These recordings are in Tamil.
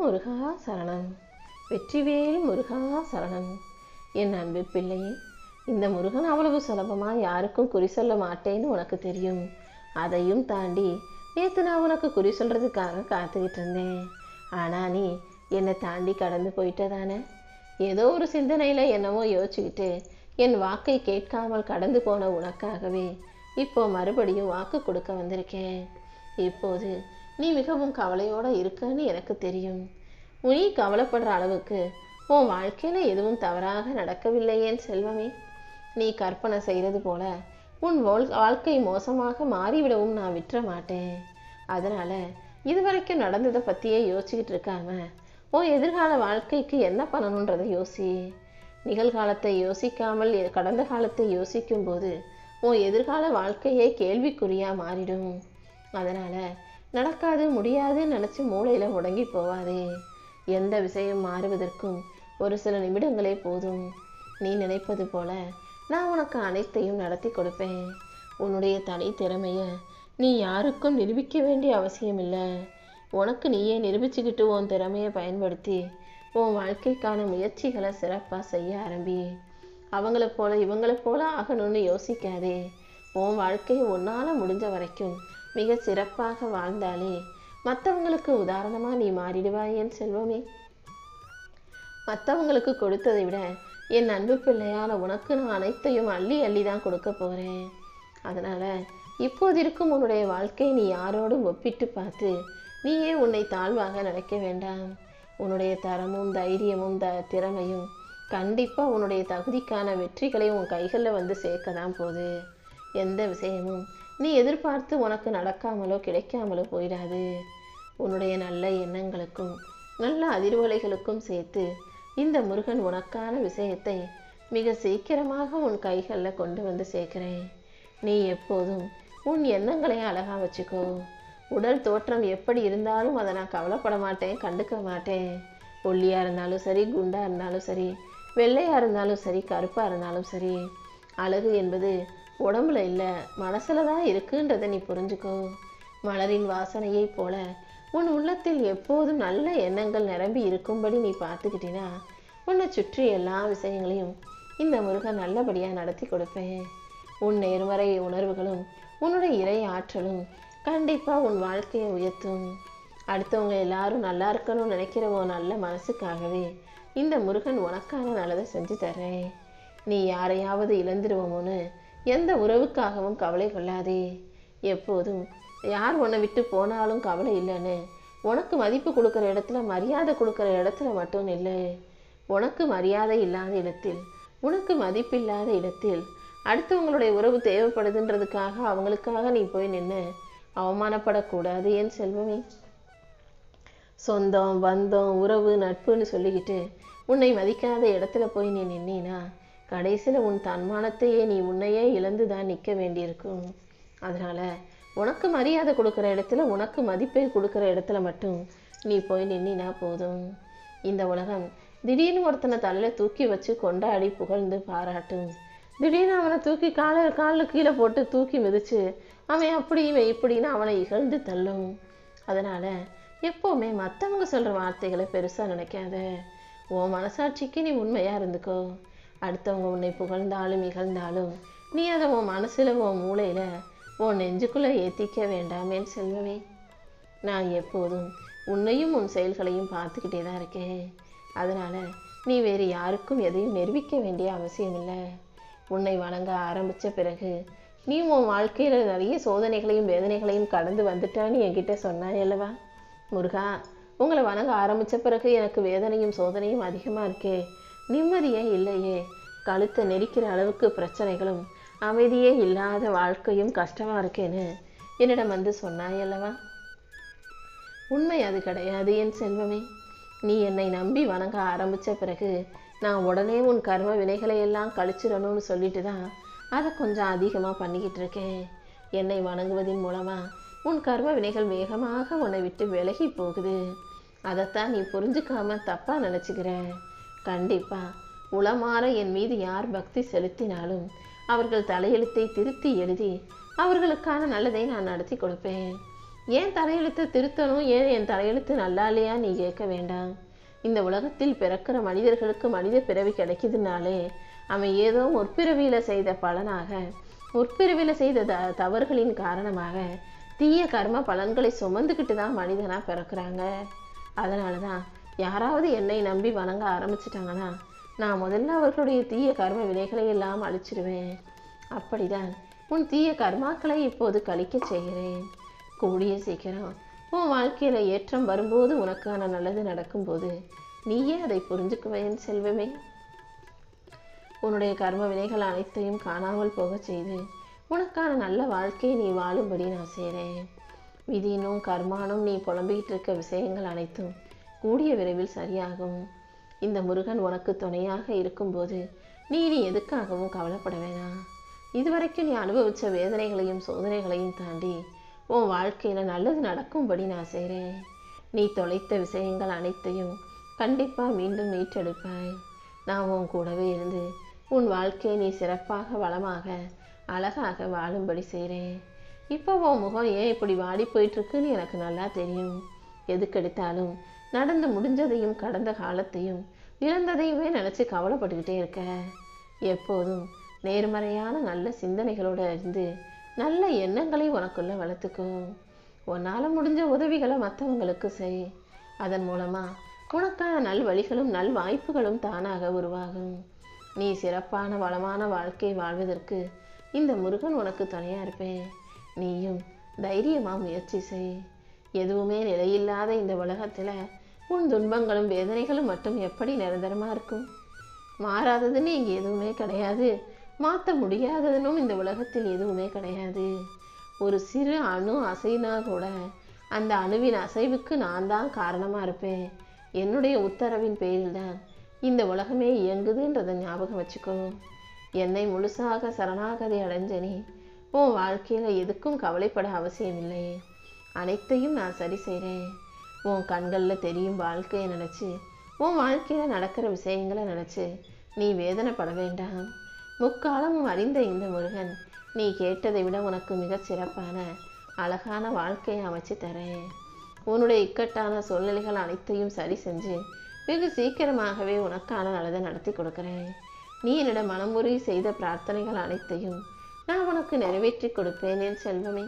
முருகா சரணன் வெற்றிவேல் முருகா சரணன் என் அன்பு பிள்ளையே இந்த முருகன் அவ்வளவு சுலபமாக யாருக்கும் குறி சொல்ல மாட்டேன்னு உனக்கு தெரியும். அதையும் தாண்டி நேற்று நான் உனக்கு குறி சொல்கிறதுக்காக காத்துக்கிட்டு இருந்தேன். ஆனால் நீ என்னை தாண்டி கடந்து போயிட்டதானே? ஏதோ ஒரு சிந்தனையில் என்னவோ யோசிச்சுக்கிட்டு என் வாக்கை கேட்காமல் கடந்து போன உனக்காகவே இப்போ மறுபடியும் வாக்கு கொடுக்க வந்திருக்கேன். இப்போது நீ மிகவும் கவலையோடு இருக்கன்னு எனக்கு தெரியும். நீ கவலைப்படுற அளவுக்கு உன் வாழ்க்கையில் எதுவும் தவறாக நடக்கவில்லையேன் செல்வமே. நீ கற்பனை செய்கிறது போல உன் வாழ்க்கை மோசமாக மாறிவிடவும் நான் விட்டுற மாட்டேன். அதனால் இதுவரைக்கும் நடந்ததை பற்றியே யோசிச்சுக்கிட்டு இருக்காம உன் எதிர்கால வாழ்க்கைக்கு என்ன பண்ணணுன்றதை யோசி. நிகழ்காலத்தை யோசிக்காமல் கடந்த காலத்தை யோசிக்கும் போது உன் எதிர்கால வாழ்க்கையே கேள்விக்குறியாக மாறிடும். அதனால் நடக்காது முடியாதுன்னு நினச்சி மூளையில் முடங்கி போவாதே. எந்த விஷயம் மாறுவதற்கும் ஒரு சில நிமிடங்களே போதும். நீ நினைப்பது போல நான் உனக்கு அனைத்தையும் நடத்தி கொடுப்பேன். உன்னுடைய தனி திறமையை நீ யாருக்கும் நிரூபிக்க வேண்டிய அவசியம் இல்லை. உனக்கு நீயே நிரூபிச்சுக்கிட்டு உன் திறமையை பயன்படுத்தி உன் வாழ்க்கைக்கான முயற்சிகளை சிறப்பாக செய்ய ஆரம்பி. அவங்கள போல இவங்கள போல ஆகணும்னு யோசிக்காதே. உன் வாழ்க்கையை உன்னால் முடிஞ்ச வரைக்கும் மிக சிறப்பாக வாழ்ந்தாலே மற்றவங்களுக்கு உதாரணமாக நீ மாறிடுவாய் என் செல்வமே. மற்றவங்களுக்கு கொடுத்ததை விட என் அன்பு பிள்ளையான உனக்கு நான் அனைத்தையும் அள்ளி அள்ளி தான் கொடுக்க போகிறேன் அதனால் இப்போது இருக்கும் உன்னுடைய வாழ்க்கை நீ யாரோடும் ஒப்பிட்டு பார்த்து நீயே உன்னை தாழ்வாக நினைக்க வேண்டாம். உன்னுடைய தரமும் தைரியமும் த திறமையும் கண்டிப்பாக உன்னுடைய தகுதிக்கான வெற்றிகளை உன் கைகளில் வந்து சேர்க்க தான் போகுது. எந்த விஷயமும் நீ எதிர்பார்த்து உனக்கு நடக்காமலோ கிடைக்காமலோ போயிடாது. உன்னுடைய நல்ல எண்ணங்களுக்கும் நல்ல அதிர்வலைகளுக்கும் சேர்த்து இந்த முருகன் உனக்கான விஷயத்தை மிக சீக்கிரமாக உன் கைகளில் கொண்டு வந்து சேர்க்கிறேன். நீ எப்போதும் உன் எண்ணங்களை அழகாக வச்சுக்கோ. உடல் தோற்றம் எப்படி இருந்தாலும் அதை நான் கவலைப்பட மாட்டேன் கண்டுக்க மாட்டேன். ஒல்லியாக இருந்தாலும் சரி குண்டாக இருந்தாலும் சரி வெள்ளையாக இருந்தாலும் சரி கருப்பாக இருந்தாலும் சரி அழகு என்பது உடம்புல இல்லை மனசில் தான் இருக்குன்றதை நீ புரிஞ்சுக்கோ. மலரின் வாசனையைப் போல உன் உள்ளத்தில் எப்போதும் நல்ல எண்ணங்கள் நிரம்பி இருக்கும்படி நீ பார்த்துக்கிட்டினா உன்னை சுற்றி எல்லா விஷயங்களையும் இந்த முருகன் நல்லபடியாக நடத்தி கொடுப்பேன். உன் நேர்மறை உணர்வுகளும் உன்னுடைய இறை ஆற்றலும் கண்டிப்பாக உன் வாழ்க்கையை உயர்த்தும். அடுத்தவங்க எல்லாரும் நல்லா இருக்கணும்னு நினைக்கிற உன் நல்ல மனசுக்காகவே இந்த முருகன் உனக்கான நல்லதை செஞ்சு தர்றேன் நீ யாரையாவது இழந்துருவோமோன்னு எந்த உறவுக்காகவும் கவலை கொள்ளாதே. எப்போதும் யார் உன்னை விட்டு போனாலும் கவலை இல்லைன்னு. உனக்கு மதிப்பு கொடுக்குற இடத்துல மரியாதை கொடுக்குற இடத்துல மட்டும் இல்லை உனக்கு மரியாதை இல்லாத இடத்தில் உனக்கு மதிப்பில்லாத இடத்தில் அடுத்தவங்களுடைய உறவு தேவைப்படுதுன்றதுக்காக அவங்களுக்காக நீ போய் நின்று அவமானப்படக்கூடாது என் செல்வமே? சொந்தம் பந்தம் உறவு நட்புன்னு சொல்லிக்கிட்டு உன்னை மதிக்காத இடத்துல போய் நீ நின்னா கடைசியில் உன் தன்மானத்தையே நீ உன்னையே இழந்து தான் நிற்க வேண்டியிருக்கும். அதனால் உனக்கு மரியாதை கொடுக்குற இடத்துல உனக்கு மதிப்பை கொடுக்குற இடத்துல மட்டும் நீ போய் நின்னா போதும். இந்த உலகம் திடீர்னு ஒருத்தனை தலையில் தூக்கி வச்சு கொண்டாடி புகழ்ந்து பாராட்டும். திடீர்னு அவனை தூக்கி காலை காலில் கீழே போட்டு தூக்கி மிதிச்சு அவன் அப்படி இவன் இப்படின்னு அவனை இகழ்ந்து தள்ளும். அதனால் எப்போவுமே மற்றவங்க சொல்கிற வார்த்தைகளை பெருசாக நினைக்காத. உன் மனசாட்சிக்கு நீ உண்மையாக இருந்துக்கோ. அடுத்தவங்க உன்னை புகழ்ந்தாலும் இகழ்ந்தாலும் நீ அதை உன் மனசில் உன் மூளையில் உன் நெஞ்சுக்குள்ளே ஏற்றிக்க வேண்டாமேன்னு செல்வமே. நான் எப்போதும் உன்னையும் உன் செயல்களையும் பார்த்துக்கிட்டே தான் இருக்கேன். அதனால் நீ வேறு யாருக்கும் எதையும் நிரூபிக்க வேண்டிய அவசியம் இல்லை உன்னை வணங்க ஆரம்பித்த பிறகு நீ உன் வாழ்க்கையில் நிறைய சோதனைகளையும் வேதனைகளையும் கடந்து வந்துட்டான்னு என்கிட்ட சொன்னாய் அல்லவா? முருகா உங்களை வணங்க ஆரம்பித்த பிறகு எனக்கு வேதனையும் சோதனையும் அதிகமாக இருக்கே. நிம்மதியே இல்லையே. கழுத்தை நெரிக்கிற அளவுக்கு பிரச்சனைகளும் அமைதியே இல்லாத வாழ்க்கையும் கஷ்டமாக இருக்கேன்னு என்னிடம் வந்து சொன்னாய் அல்லவா? உண்மை அது கிடையாது என் செல்வமே. நீ என்னை நம்பி வணங்க ஆரம்பித்த பிறகு நான் உடனே உன் கர்ம வினைகளை எல்லாம் கழிச்சிடணும்னு சொல்லிட்டு தான் அதை கொஞ்சம் அதிகமாக பண்ணிக்கிட்டு இருக்கேன். என்னை வணங்குவதன் மூலமாக உன் கர்ம வினைகள் வேகமாக உன்னை விட்டு விலகி போகுது. அதைத்தான் நீ புரிஞ்சுக்காம தப்பாக நினச்சிக்கிற. கண்டிப்பாக உளமாற என் மீது யார் பக்தி செலுத்தினாலும் அவர்கள் தலையெழுத்தை திருத்தி எழுதி அவர்களுக்கான நல்லதை நான் நடத்தி கொடுப்பேன். ஏன் தலையெழுத்தை திருத்தணும்? ஏன் என் தலையெழுத்து நல்லா இல்லையா? நீ கேட்க வேண்டாம். இந்த உலகத்தில் பிறக்கிற மனிதர்களுக்கு மனித பிறவி கிடைக்குதுனாலே அவன் ஏதோ முற்பிறவியில் செய்த பலனாக முற்பிறவியில் செய்த த தவறுகளின் காரணமாக தீய கர்ம பலன்களை சுமந்துக்கிட்டு தான் மனிதனாக பிறக்கிறாங்க. அதனால தான் யாராவது என்னை நம்பி வணங்க ஆரம்பிச்சிட்டாங்கன்னா நான் முதல்ல அவர்களுடைய தீய கர்ம வினைகளை எல்லாம் அழிச்சிடுவேன் அப்படிதான் உன் தீய கர்மாக்களை இப்போது கழிக்க செய்கிறேன். கூடிய சீக்கிரம் உன் வாழ்க்கையில் ஏற்றம் வரும்போது உனக்கான நல்லது நடக்கும்போது நீயே அதை புரிஞ்சுக்குவேன் செல்வமே. உன்னுடைய கர்ம வினைகள் அனைத்தையும் காணாமல் போகச் செய்து உனக்கான நல்ல வாழ்க்கையை நீ வாழும்படி நான் செய்கிறேன். விதியினும் கர்மானும் நீ புலம்பிக்கிட்டு இருக்க விஷயங்கள் அனைத்தும் கூடிய விரைவில் சரியாகும். இந்த முருகன் உனக்கு துணையாக இருக்கும்போது நீ நீ எதுக்காகவும் கவலைப்பட வேணாம் இதுவரைக்கும் நீ அனுபவித்த வேதனைகளையும் சோதனைகளையும் தாண்டி உன் வாழ்க்கையில் நல்லது நடக்கும்படி நான் செய்கிறேன் நீ தொலைத்த விஷயங்கள் அனைத்தையும் கண்டிப்பாக மீண்டும் மீட்டெடுப்பாய் நான் உன் கூடவே இருந்து உன் வாழ்க்கையை நீ சிறப்பாக வளமாக அழகாக வாழும்படி செய்கிறேன் இப்போ உன் முகம் ஏன் இப்படி வாடி போயிட்டுருக்குன்னு எனக்கு நல்லா தெரியும். எதுக்கெடுத்தாலும் நடந்து முடிஞ்சதையும் கடந்த காலத்தையும் இழந்ததையுமே நினச்சி கவலைப்பட்டுக்கிட்டே இருக்க. எப்போதும் நேர்மறையான நல்ல சிந்தனைகளோடு இருந்து நல்ல எண்ணங்களை உனக்குள்ளே வளர்த்துக்கோ. உன்னால் முடிஞ்ச உதவிகளை மற்றவங்களுக்கு செய். அதன் மூலமாக உனக்கான நல் வழிகளும் நல் வாய்ப்புகளும் தானாக உருவாகும். நீ சிறப்பான வளமான வாழ்க்கை வாழ்வதற்கு இந்த முருகன் உனக்கு துணையாக இருப்பேன் நீயும் தைரியமாக முயற்சி செய். எதுவுமே நிலையில்லாத இந்த உலகத்தில் உன் துன்பங்களும் வேதனைகளும் மட்டும் எப்படி நிரந்தரமாக இருக்கும்? மாறாததுன்னு இங்கே எதுவுமே கிடையாது. மாற்ற முடியாததுன்னும் இந்த உலகத்தில் எதுவுமே கிடையாது. ஒரு சிறு அணு அசைனா கூட அந்த அணுவின் அசைவுக்கு நான் தான் காரணமாக இருப்பேன். என்னுடைய உத்தரவின் பேரில் தான் இந்த உலகமே இயங்குதுன்றதை ஞாபகம் வச்சுக்கோ. என்னை முழுசாக சரணாகதி அடைஞ்ச நீ உன் வாழ்க்கையில் எதுக்கும் கவலைப்பட அவசியமில்லை. அனைத்தையும் நான் சரி செய்கிறேன் உன் கண்களில் தெரியும் வாழ்க்கையை நினச்சி உன் வாழ்க்கையில் நடக்கிற விஷயங்களை நினச்சி நீ வேதனைப்பட வேண்டாம். முக்காலமும் அறிந்த இந்த முருகன் நீ கேட்டதை விட உனக்கு மிகச் சிறப்பான அழகான வாழ்க்கையை அமைச்சு தரேன். உன்னுடைய இக்கட்டான சூழ்நிலைகள் அனைத்தையும் சரி செஞ்சு வெகு சீக்கிரமாகவே உனக்கான நல்லதை நடத்தி கொடுக்குறேன். நீ என்னிடம் மனமுறை செய்த பிரார்த்தனைகள் அனைத்தையும் நான் உனக்கு நிறைவேற்றி கொடுப்பேன் என் செல்வமே.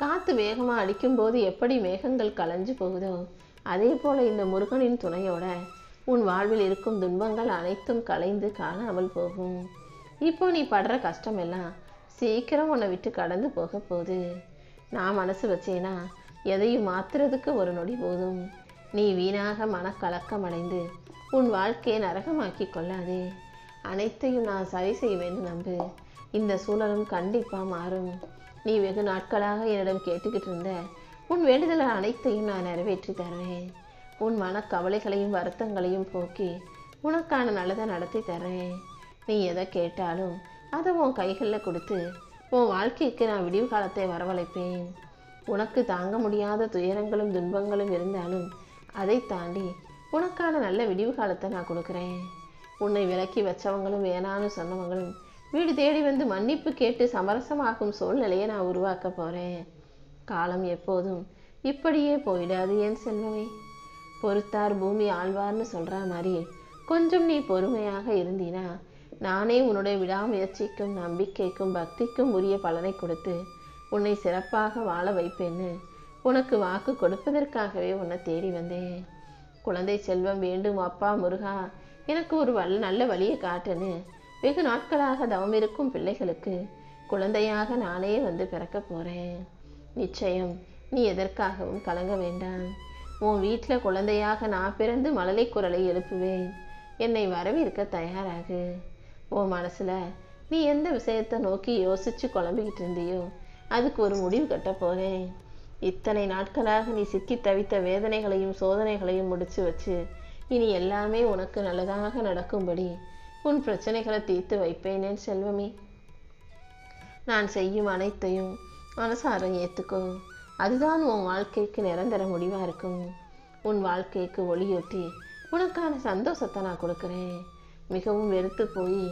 காற்று வேகமாக அடிக்கும்போது எப்படி மேகங்கள் கலைஞ்சு போகுதோ அதே போல் இந்த முருகனின் துணையோட உன் வாழ்வில் இருக்கும் துன்பங்கள் அனைத்தும் கலைந்து காணாமல் போகும். இப்போ நீ படுற கஷ்டம் எல்லாம் சீக்கிரம் உன்னை விட்டு கடந்து போக போகுது. நான் மனசு வச்சேனா எதையும் மாத்துறதுக்கு ஒரு நொடி போதும். நீ வீணாக மனக்கலக்கம் அடைந்து உன் வாழ்க்கையை நரகமாக்கி கொள்ளாதே. அனைத்தையும் நான் சரி செய்வேன்னு நம்பு. இந்த சூழலும் கண்டிப்பாக மாறும். நீ வெகு நாட்களாக என்னிடம் கேட்டுக்கிட்டு இருந்த உன் வேண்டுதல் அனைத்தையும் நான் நிறைவேற்றி தருவேன் உன் மனக்கவலைகளையும் வருத்தங்களையும் போக்கி உனக்கான நல்லதை நடத்தி தரேன். நீ எதை கேட்டாலும் அதை உன் கைகளில் கொடுத்து உன் வாழ்க்கைக்கு நான் விடிவு காலத்தை வரவழைப்பேன். உனக்கு தாங்க முடியாத துயரங்களும் துன்பங்களும் இருந்தாலும் அதை தாண்டி உனக்கான நல்ல விடிவு காலத்தை நான் கொடுக்குறேன். உன்னை விலக்கி வச்சவங்களும் வேணான்னு சொன்னவங்களும் வீடு தேடி வந்து மன்னிப்பு கேட்டு சமரசமாகும் சூழ்நிலையை நான் உருவாக்க போகிறேன் காலம் எப்போதும் இப்படியே போயிடாது என் செல்வமே. பொறுத்தார் பூமி ஆழ்வார்னு சொல்கிற மாதிரி கொஞ்சம் நீ பொறுமையாக இருந்தீனா நானே உன்னுடைய விடாமுயற்சிக்கும் நம்பிக்கைக்கும் பக்திக்கும் உரிய பலனை கொடுத்து உன்னை சிறப்பாக வாழ வைப்பேன்னு உனக்கு வாக்கு கொடுப்பதற்காகவே உன்னை தேடி வந்தேன். குழந்தை செல்வம் வேண்டும் அப்பா முருகா எனக்கு ஒரு வல் நல்ல வழியை காட்டுன்னு வெகு நாட்களாக தவம் இருக்கும் பிள்ளைகளுக்கு குழந்தையாக நானே வந்து பிறக்க போகிறேன் நிச்சயம் நீ எதற்காகவும் கலங்க வேண்டாம். உன் வீட்டில் குழந்தையாக நான் பிறந்து மழலை குரலை எழுப்புவேன். என்னை வரவேற்க தயாராகு. உன் மனசில் நீ எந்த விஷயத்தை நோக்கி யோசித்து குழம்பிக்கிட்டு இருந்தியோ அதுக்கு ஒரு முடிவு கட்ட போகிறேன் இத்தனை நாட்களாக நீ சிக்கி தவித்த வேதனைகளையும் சோதனைகளையும் முடிச்சு வச்சு இனி எல்லாமே உனக்கு நல்லதாக நடக்கும்படி உன் பிரச்சனைகளை தீர்த்து வைப்பேனேன் செல்வமே. நான் செய்யும் அனைத்தையும் மனசார ஏற்றுக்கோ அதுதான் உன் வாழ்க்கைக்கு நிரந்தர முடிவாக இருக்கும். உன் வாழ்க்கைக்கு ஒளியூட்டி உனக்கான சந்தோஷத்தை நான் கொடுக்குறேன். மிகவும் வெறுத்து போய்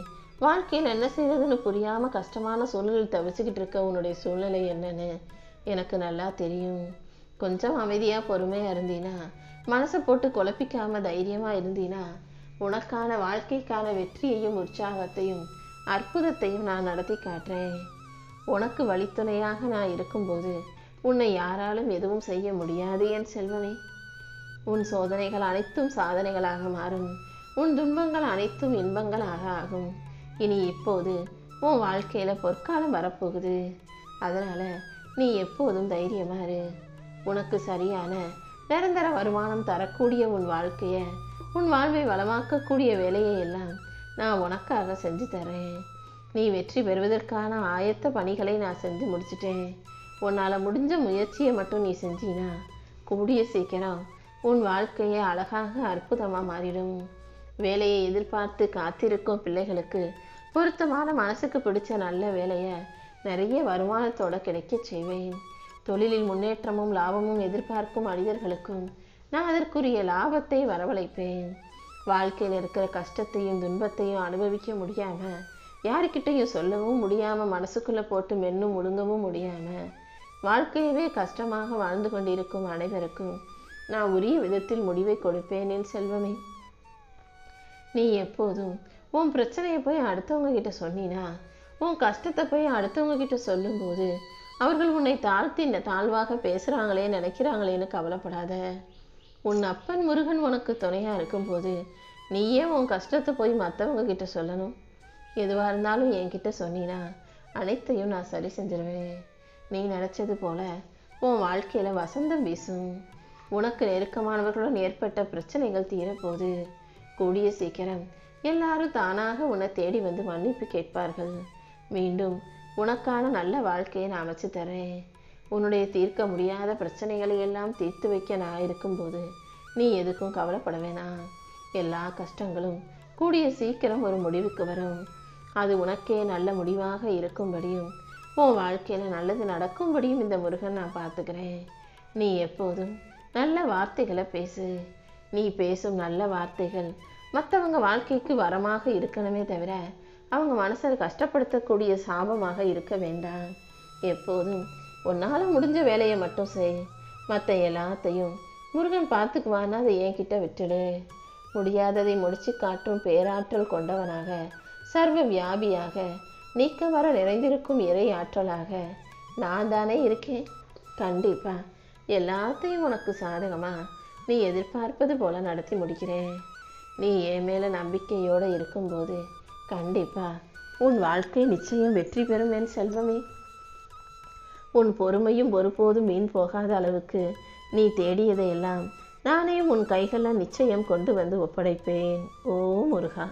வாழ்க்கையில் என்ன செய்யறதுன்னு புரியாமல் கஷ்டமான சூழ்நிலையில் தவிச்சுக்கிட்டு இருக்க உன்னுடைய சூழ்நிலை என்னன்னு எனக்கு நல்லா தெரியும். கொஞ்சம் அமைதியாக பொறுமையாக இருந்தீனா மனசை போட்டு குழப்பிக்காமல் தைரியமாக இருந்தீனா உனக்கான வாழ்க்கைக்கான வெற்றியையும் உற்சாகத்தையும் அற்புதத்தையும் நான் நடத்தி காட்டுறேன். உனக்கு வழித்துணையாக நான் இருக்கும்போது உன்னை யாராலும் எதுவும் செய்ய முடியாது என் செல்வமே. உன் சோதனைகள் அனைத்தும் சாதனைகளாக மாறும். உன் துன்பங்கள் அனைத்தும் இன்பங்களாக ஆகும். இனி இப்போது உன் வாழ்க்கையில் பொற்காலம் வரப்போகுது. அதனால் நீ எப்போதும் தைரியமாறு உனக்கு சரியான நிரந்தர வருமானம் தரக்கூடிய உன் வாழ்க்கையை உன் வாழ்வை வளமாக்கக்கூடிய வேலையை எல்லாம் நான் உனக்காக செஞ்சு தரேன். நீ வெற்றி பெறுவதற்கான ஆயத்த பணிகளை நான் செஞ்சு முடிச்சிட்டேன். உன்னால் முடிஞ்ச முயற்சியை மட்டும் நீ செஞ்சினா கூடிய சீக்கிரம் உன் வாழ்க்கையை அழகாக அற்புதமாக மாறிடும். வேலையை எதிர்பார்த்து காத்திருக்கும் பிள்ளைகளுக்கு பொருத்தமான மனசுக்கு பிடிச்ச நல்ல வேலையை நிறைய வருமானத்தோட கிடைக்க செய்வேன். தொழிலில் முன்னேற்றமும் லாபமும் எதிர்பார்க்கும் மனிதர்களுக்கும் நான் அதற்குரிய லாபத்தை வரவழைப்பேன். வாழ்க்கையில் இருக்கிற கஷ்டத்தையும் துன்பத்தையும் அனுபவிக்க முடியாமல் யாருக்கிட்டையும் சொல்லவும் முடியாமல் மனசுக்குள்ளே போட்டு மென்னும் முழுங்கவும் முடியாமல் வாழ்க்கையவே கஷ்டமாக வாழ்ந்து கொண்டிருக்கும் அனைவருக்கும் நான் உரிய விதத்தில் முடிவை கொடுப்பேன் என் செல்வமே. நீ எப்போதும் உன் பிரச்சனையை போய் அடுத்தவங்க கிட்ட சொன்னினா உன் கஷ்டத்தை போய் அடுத்தவங்க கிட்ட சொல்லும்போது அவர்கள் உன்னை தாழ்த்தி இந்த தாழ்வாக பேசுகிறாங்களே நினைக்கிறாங்களேன்னு கவலைப்படாத. உன் அப்பன் முருகன் உனக்கு துணையாக இருக்கும்போது நீயே உன் கஷ்டத்தை போய் மற்றவங்க கிட்ட சொல்லணும். எதுவாக இருந்தாலும் என்கிட்ட சொன்னினா அனைத்தையும் நான் சரி செஞ்சிருவேன். நீ நினச்சது போல உன் வாழ்க்கையில் வசந்தம் வீசும். உனக்கு நெருக்கமானவர்களுடன் ஏற்பட்ட பிரச்சனைகள் தீரப்போகுது கூடிய சீக்கிரம் எல்லாரும் தானாக உன்னை தேடி வந்து மன்னிப்பு கேட்பார்கள். மீண்டும் உனக்கான நல்ல வாழ்க்கையை நான் அமைச்சு தரேன். உன்னுடைய தீர்க்க முடியாத பிரச்சனைகளை எல்லாம் தீர்த்து வைக்க நான் இருக்கும்போது நீ எதுக்கும் கவலைப்பட வேணாம். எல்லா கஷ்டங்களும் கூடிய சீக்கிரம் ஒரு முடிவுக்கு வரும். அது உனக்கே நல்ல முடிவாக இருக்கும்படியும் உன் வாழ்க்கையில் நல்லது நடக்கும்படியும் இந்த முருகன் நான் பார்த்துக்கிறேன். நீ எப்போதும் நல்ல வார்த்தைகளை பேசு. நீ பேசும் நல்ல வார்த்தைகள் மற்றவங்க வாழ்க்கைக்கு வரமாக இருக்கணுமே தவிர அவங்க மனசை கஷ்டப்படுத்தக்கூடிய சாபமாக இருக்க வேண்டாம். எப்போதும் உன்னால் முடிஞ்ச வேலையை மட்டும் செய். மற்ற எல்லாத்தையும் முருகன் பார்த்துக்குவான்னு அதை என்கிட்ட விட்டுடு. முடியாததை முடிச்சு காட்டும் பேராற்றல் கொண்டவனாக சர்வ வியாபியாக நீக்க வர நிறைந்திருக்கும் இறை ஆற்றலாக நான் தானே இருக்கேன். கண்டிப்பா எல்லாத்தையும் உனக்கு சாதகமா நீ எதிர்பார்ப்பது போல நடத்தி முடிக்கிறேன். நீ என் மேலே நம்பிக்கையோடு இருக்கும்போது கண்டிப்பா உன் வாழ்க்கை நிச்சயம் வெற்றி பெறும் என் செல்வமே. உன் பொறுமையும் ஒருபோதும் வீண் போகாத அளவுக்கு நீ தேடியதையெல்லாம் நானே உன் கைகளில் நிச்சயம் கொண்டு வந்து ஒப்படைப்பேன். ஓ முருகா.